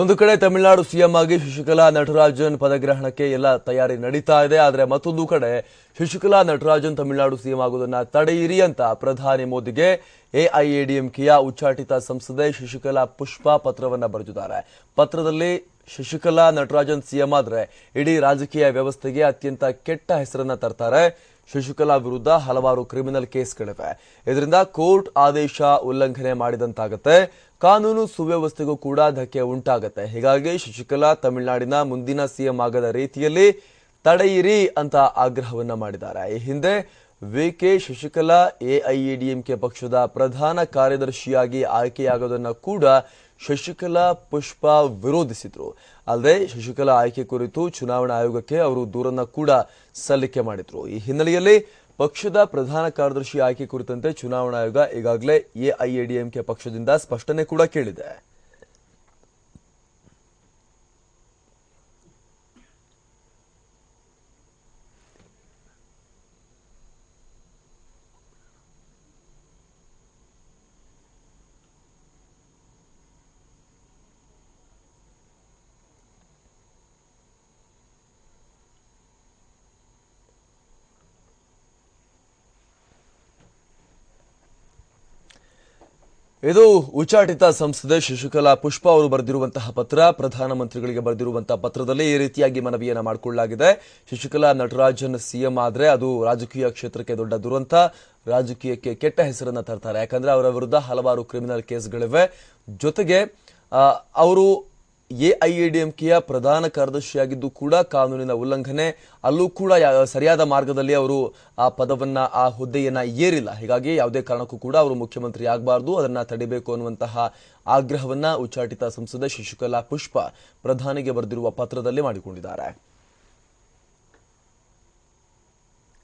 ಒಂದು ಕಡೆ ತಮಿಳುನಾಡು ಸಿಎಂ ಆಗಿ ಶಶಿಕಲಾ ನಟರಾಜನ್ ಪದಗ್ರಹಣಕ್ಕೆ ಎಲ್ಲ ತಯಾರಿ ನಡೀತಾ ಇದೆ, ಆದರೆ ಮತ್ತೊಂದು ಕಡೆ ಶಶಿಕಲಾ ನಟರಾಜನ್ ತಮಿಳುನಾಡು ಸಿಎಂ ಆಗುವುದನ್ನು ತಡೆಯಿರಿ ಅಂತ ಪ್ರಧಾನಿ ಮೋದಿಗೆ ಎಐಎಡಿಎಂಕೆಯ ಉಚ್ಚಾಟಿತ ಸಂಸದೆ ಶಶಿಕಲಾ ಪುಷ್ಪ ಪತ್ರವನ್ನು ಬರೆದಿದ್ದಾರೆ. ಪತ್ರದಲ್ಲಿ ಶಶಿಕಲಾ ನಟರಾಜನ್ ಸಿಎಂ ಆದರೆ ಇಡೀ ರಾಜಕೀಯ ವ್ಯವಸ್ಥೆಗೆ ಅತ್ಯಂತ ಕೆಟ್ಟ ಹೆಸರನ್ನ ತರ್ತಾರೆ. ಶಶಿಕಲಾ ವಿರುದ್ಧ ಹಲವಾರು ಕ್ರಿಮಿನಲ್ ಕೇಸ್ಗಳಿವೆ. ಇದರಿಂದ ಕೋರ್ಟ್ ಆದೇಶ ಉಲ್ಲಂಘನೆ ಮಾಡಿದಂತಾಗುತ್ತೆ. ಕಾನೂನು ಸುವ್ಯವಸ್ಥೆಗೂ ಕೂಡ ಧಕ್ಕೆ ಉಂಟಾಗುತ್ತೆ. ಹೀಗಾಗಿ ಶಶಿಕಲಾ ತಮಿಳುನಾಡಿನ ಮುಂದಿನ ಸಿಎಂ ಆಗದ ರೀತಿಯಲ್ಲಿ ತಡೆಯಿರಿ ಅಂತ ಆಗ್ರಹವನ್ನ ಮಾಡಿದ್ದಾರೆ. ಈ ಹಿಂದೆ ವಿಕೆ ಶಶಿಕಲಾ ಎಐಎಡಿಎಂಕೆ ಪಕ್ಷದ ಪ್ರಧಾನ ಕಾರ್ಯದರ್ಶಿಯಾಗಿ ಆಯ್ಕೆಯಾಗೋದನ್ನ ಕೂಡ ಶಶಿಕಲಾ ಪುಷ್ಪ ವಿರೋಧಿಸಿದ್ರು. ಅಲ್ಲದೆ ಶಶಿಕಲಾ ಆಯ್ಕೆ ಕುರಿತು ಚುನಾವಣಾ ಆಯೋಗಕ್ಕೆ ಅವರು ದೂರನ್ನ ಕೂಡ ಸಲ್ಲಿಕೆ ಮಾಡಿದ್ರು. ಈ ಹಿನ್ನೆಲೆಯಲ್ಲಿ ಪಕ್ಷದ ಪ್ರಧಾನ ಕಾರ್ಯದರ್ಶಿ ಆಯ್ಕೆ ಕುರಿತಂತೆ ಚುನಾವಣಾ ಆಯೋಗ ಈಗಾಗಲೇ ಎಐಎಡಿಎಂಕೆ ಪಕ್ಷದಿಂದ ಸ್ಪಷ್ಟನೆ ಕೂಡ ಕೇಳಿದೆ. ಇದು ಉಚ್ಚಾಟಿತ ಸಂಸದೆ ಶಶಿಕಲಾ ಪುಷ್ಪ ಅವರು ಬರೆದಿರುವಂತಹ ಪತ್ರ. ಪ್ರಧಾನಮಂತ್ರಿಗಳಿಗೆ ಬರೆದಿರುವಂತಹ ಪತ್ರದಲ್ಲಿ ಈ ರೀತಿಯಾಗಿ ಮನವಿಯನ್ನು ಮಾಡಿಕೊಳ್ಳಲಾಗಿದೆ. ಶಶಿಕಲಾ ನಟರಾಜನ್ ಸಿಎಂ ಆದರೆ ಅದು ರಾಜಕೀಯ ಕ್ಷೇತ್ರಕ್ಕೆ ದೊಡ್ಡ ದುರಂತ. ರಾಜಕೀಯಕ್ಕೆ ಕೆಟ್ಟ ಹೆಸರನ್ನ ತರ್ತಾರೆ. ಯಾಕಂದ್ರೆ ಅವರ ವಿರುದ್ಧ ಹಲವಾರು ಕ್ರಿಮಿನಲ್ ಕೇಸ್ಗಳಿವೆ. ಜೊತೆಗೆ ಅವರು ಎಐಎಡಿಎಂಕೆಯ ಪ್ರಧಾನ ಕಾರ್ಯದರ್ಶಿಯಾಗಿದ್ದು ಕೂಡ ಕಾನೂನಿನ ಉಲ್ಲಂಘನೆ. ಅಲ್ಲೂ ಕೂಡ ಸರಿಯಾದ ಮಾರ್ಗದಲ್ಲಿ ಅವರು ಆ ಪದವನ್ನ, ಆ ಹುದ್ದೆಯನ್ನ ಏರಿಲ್ಲ. ಹೀಗಾಗಿ ಯಾವುದೇ ಕಾರಣಕ್ಕೂ ಕೂಡ ಅವರು ಮುಖ್ಯಮಂತ್ರಿ ಆಗಬಾರ್ದು. ಅದನ್ನ ತಡಿಬೇಕು ಅನ್ನುವಂತಹ ಆಗ್ರಹವನ್ನ ಉಚ್ಚಾಟಿತ ಸಂಸದೆ ಶಶಿಕಲಾ ಪುಷ್ಪ ಪ್ರಧಾನಿಗೆ ಬರೆದಿರುವ ಪತ್ರದಲ್ಲಿ ಮಾಡಿಕೊಂಡಿದ್ದಾರೆ.